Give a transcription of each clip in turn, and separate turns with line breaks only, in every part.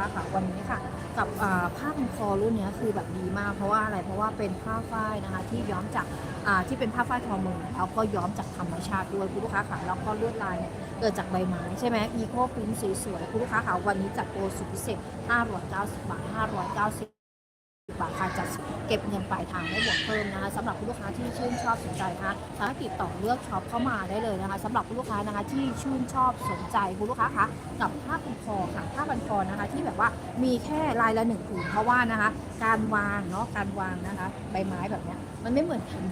ค้าค่ะวันนี้ค่ะ กับผ้าพันคอรุ่นนี้คือแบบดีมาก เพราะว่าอะไรเพราะว่าเป็นผ้าฝ้ายนะคะ ที่ย้อมจากที่เป็นผ้าฝ้ายทอมือแล้วก็ย้อมจากธรรมชาติด้วยคุณลูกค้าค่ะแล้วก็ลวดลายเนี่ยเกิดจากใบไม้ใช่ไหมอีโคพิ้นสวยๆคุณลูกค้าค่ะวันนี้จัดโปรสุดพิเศษ590บาท590 บาทค่ะจะเก็บเงินปลายทางได้บวกเพิ่มนะคะสำหรับคุณลูกค้าที่ชื่นชอบสนใจนะคะสามารถติดต่อเลือกช็อปเข้ามาได้เลยนะคะสำหรับคุณลูกค้านะคะที่ชื่นชอบสนใจคุณลูกค้าคะกับผ้าพันคอค่ะผ้าพันคอนะคะที่แบบว่ามีแค่ลายละหนึ่งผืนเพราะว่านะคะการวางเนาะการวางนะคะใบไม้แบบเนี้ยมันไม่เหมือนกัน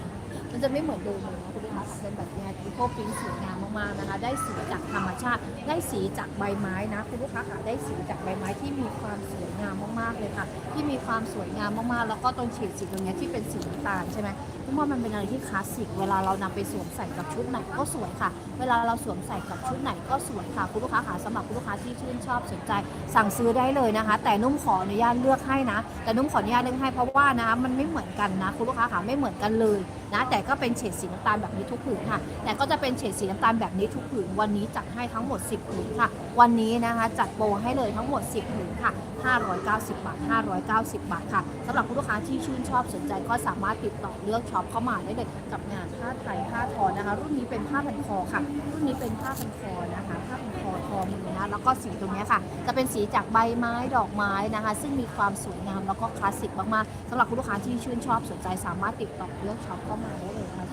มันจะไม่เหมือนเดิมเลย นะคุณลูกค้าค่ะเป็นแบบเนี้ยอีโคปิ้งสวยงามมากๆนะคะ ได้สีจากธรรมชาติ ได้สีจากใบไม้นะคุณลูกค้าค่ะได้สีจากใบไม้ที่มีความสวยงามมากๆเลยค่ะ ที่มีความสวยงามมากๆ แล้วก็ตรงเฉดสีตรงนี้ที่เป็นสีน้ำตาลใช่ไหมทุกว่ามันเป็นอะไรที่คลาสสิกเวลาเรานำไปสวมใส่กับชุดไหนก็สวยค่ะ เวลาเราสวมใส่กับชุดไหนก็สวยค่ะคุณลูกค้าค่ะสำหรับคุณลูกค้าที่ชื่นชอบสนใจ สั่งซื้อได้เลยนะคะ แต่นุ่มขออนุญาตเลือกให้นะ แต่นุ่มขออนุญาตเลือกให้เพราะว่านะมันไม่เหมือนกันนะคุณลูกค้าค่ะไม่เหมือนกันเลย นะแต่ก็เป็นเฉดสีน้ำตาลแบบนี้ทุกผืนค่ะ แต่ก็จะเป็นเฉดสีน้ำตาลแบบนี้ทุกผืนวันนี้จัดให้ทั้งหมด 10ผืนค่ะ วันนี้นะคะจัดโปรให้เลยทั้งหมด 10ผืนค่ะ 590 บาท 590 บาทค่ะสำหรับคุณลูกค้าที่ชื่นชอบสนใจก็สามารถติดต่อเลือกช็อปเข้ามาได้เลยกับงานผ้าไทยผ้าทอนะคะ รุ่นนี้เป็นผ้าพันคอค่ะ รุ่นนี้เป็นผ้าพันคอนะคะผ้าพันคอทอมือนะแล้วก็สีตรงนี้ค่ะ จะเป็นสีจากใบไม้ดอกไม้นะคะ ซึ่งมีความสวยงามแล้วก็คลาสสิกมากๆสำหรับคุณลูกค้าที่ชื่นชอบสนใจสามารถติดต่อเลือกช็อปเข้ามาได้เลยนะคะ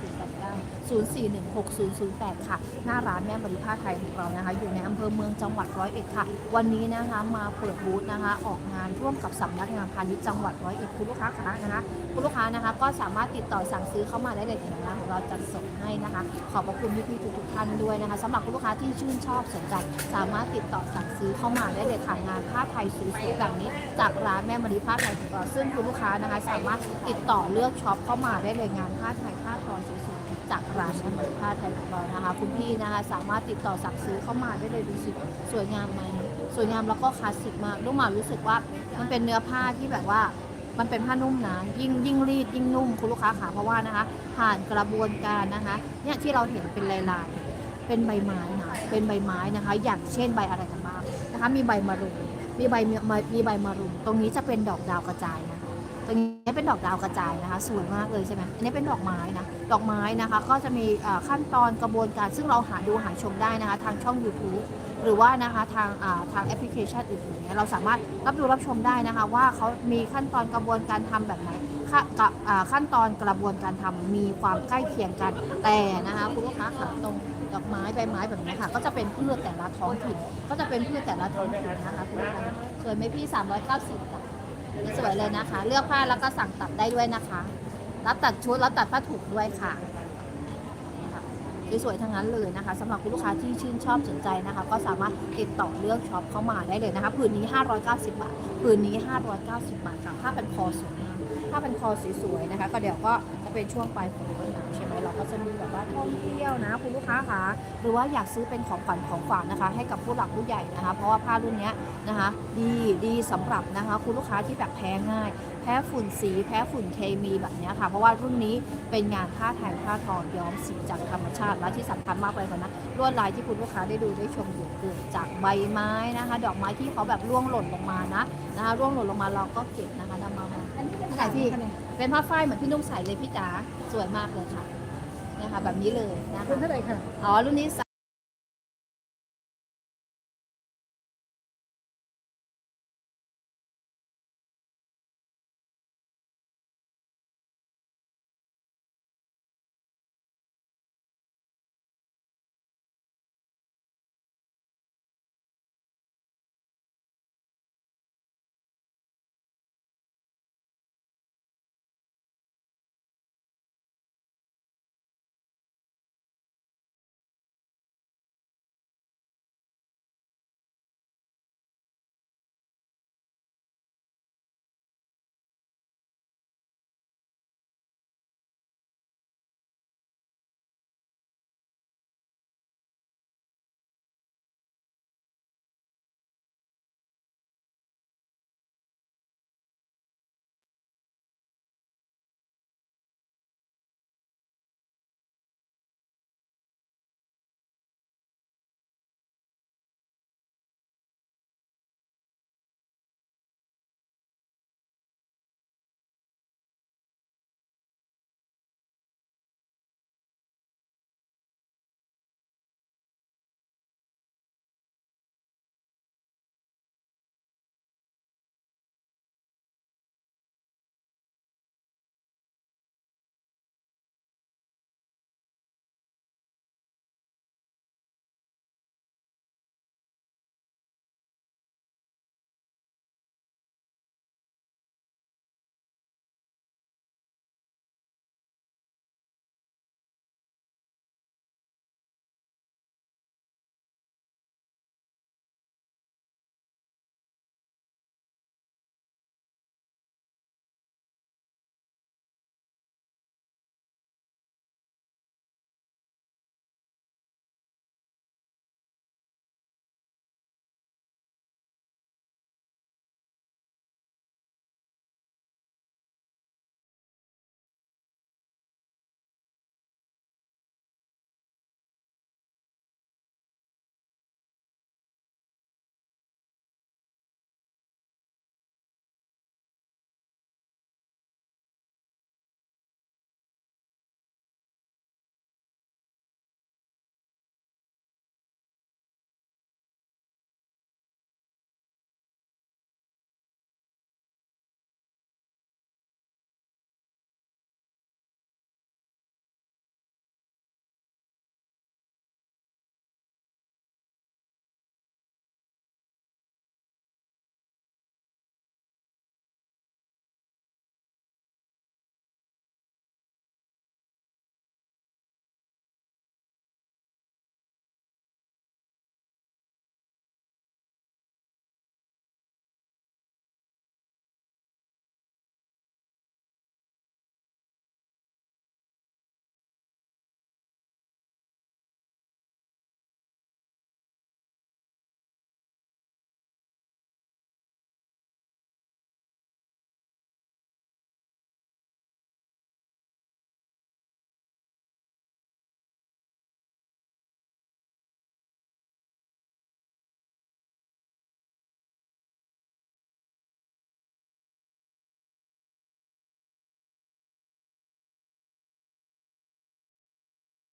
0416008ค่ะ หน้าร้านแม่บริผ้าไทยของเรานะคะ อยู่ในอำเภอเมืองจังหวัดร้อยเอ็ดค่ะ วันนี้นะคะมาเปิดบูธนะคะ ออกงานร่วมกับสำนักงานพาณิชย์จังหวัดร้อยเอ็ดคุณลูกค้าคะนะคะคุณลูกค้านะคะ ก็สามารถติดต่อสั่งซื้อเข้ามาได้เลยถึงร้านของเราจัดส่งให้นะคะ ขอบพระคุณพี่ๆทุกๆท่านด้วยนะคะสำหรับคุณลูกค้าที่ชื่นชอบสนใจ สามารถติดต่อสั่งซื้อเข้ามาได้เลยค่ะงานผ้าไทยสวยๆแบบนี้ จากร้านแม่มณีผ้าไทยของเราซึ่งคุณลูกค้านะคะ สามารถติดต่อเลือกช็อปเข้ามาได้เลยงานผ้าไทยผ้าทอนสวยๆจากร้านแม่มณีผ้าไทยของเรานะคะ คุณพี่นะคะสามารถติดต่อสั่งซื้อเข้ามาได้เลยดูสิสวยงามไหมสวยงามแล้วก็คลาสสิกมากลูกหมารู้สึกว่ามันเป็นเนื้อผ้าที่แบบว่ามันเป็นผ้านุ่มนะยิ่งยิ่งรีดยิ่งนุ่มคุณลูกค้าค่ะเพราะว่านะคะ ผ่านกระบวนการนะคะเนี่ยที่เราเห็นเป็นลายลายๆ เป็นใบไม้นะเป็นใบไม้นะคะ อย่างเช่นใบอะไรกันบ้างนะคะ มีใบมะรุมมีใบมีมีใบมะรุมตรงนี้จะเป็นดอกดาวกระจายนะ ตรงนี้เป็นดอกดาวกระจายนะคะสวยมากเลยใช่ไหมอันนี้เป็นดอกไม้นะดอกไม้นะคะก็จะมีขั้นตอนกระบวนการซึ่งเราหาดูหาชมได้นะคะ ทางช่อง YouTube หรือว่านะคะทางทางแอปพลิเคชันอื่นๆเนี่ยเราสามารถรับดูรับชมได้นะคะ ว่าเขามีขั้นตอนกระบวนการทำแบบไหนขั้นกับขั้นตอนกระบวนการทำมีความใกล้เคียงกันแต่นะคะคุณลูกค้าค่ะตรงดอกไม้ใบไม้แบบนี้ค่ะ ก็จะเป็นพืชแต่ละท้องถิ่นก็จะเป็นพืชแต่ละท้องถิ่นนะคะคุณลูกค้าสวยไหมพี่390ค่ะ สวยเลยนะคะ เลือกผ้าแล้วก็สั่งตัดได้ด้วยนะคะ รับตัดชุดรับตัดผ้าถุงด้วยค่ะสวยๆทั้งนั้นเลยนะคะสำหรับคุณลูกค้าที่ชื่นชอบสนใจนะคะ ก็สามารถติดต่อเลือกช็อปเข้ามาได้เลยนะคะผืนนี้ 590 บาทผืนนี้ 590 บาทค่ะผ้าเป็นคอสวย ผ้าพันคอสวยๆนะคะ ก็เดี๋ยวก็จะเป็นช่วงปลายฝนต้นหนาวใช่ไหมเราก็จะมีแบบว่าท่องเที่ยวนะ คุณลูกค้าคะหรือว่าอยากซื้อเป็นของขวัญของฝากนะคะ ให้กับผู้หลักผู้ใหญ่นะคะ เพราะว่าผ้ารุ่นนี้นะคะดีดีสำหรับนะคะ คุณลูกค้าที่แบบแพ้ง่าย แพ้ฝุ่นสีแพ้ฝุ่นเคมีแบบนี้ค่ะ เพราะว่ารุ่นนี้เป็นงานผ้าไทยผ้าทอย้อมสีจากธรรมชาติ และที่สำคัญมากเลยกว่านะลวดลายที่คุณลูกค้าได้ดูได้ชมอยู่เกิดจากใบไม้นะคะ ดอกไม้ที่เขาแบบร่วงหล่นลงมานะนะคะร่วงหล่นลงมาเราก็เก็บนะคะนำมา ไหนพี่เป็นผ้าฝ้ายเหมือนพี่นุ่งใส่เลยพี่จ๋าสวยมากเลยค่ะนะคะแบบนี้เลยนะคะ
เป็นเท่าไหร่ค่ะ
อ๋อรุ่นนี้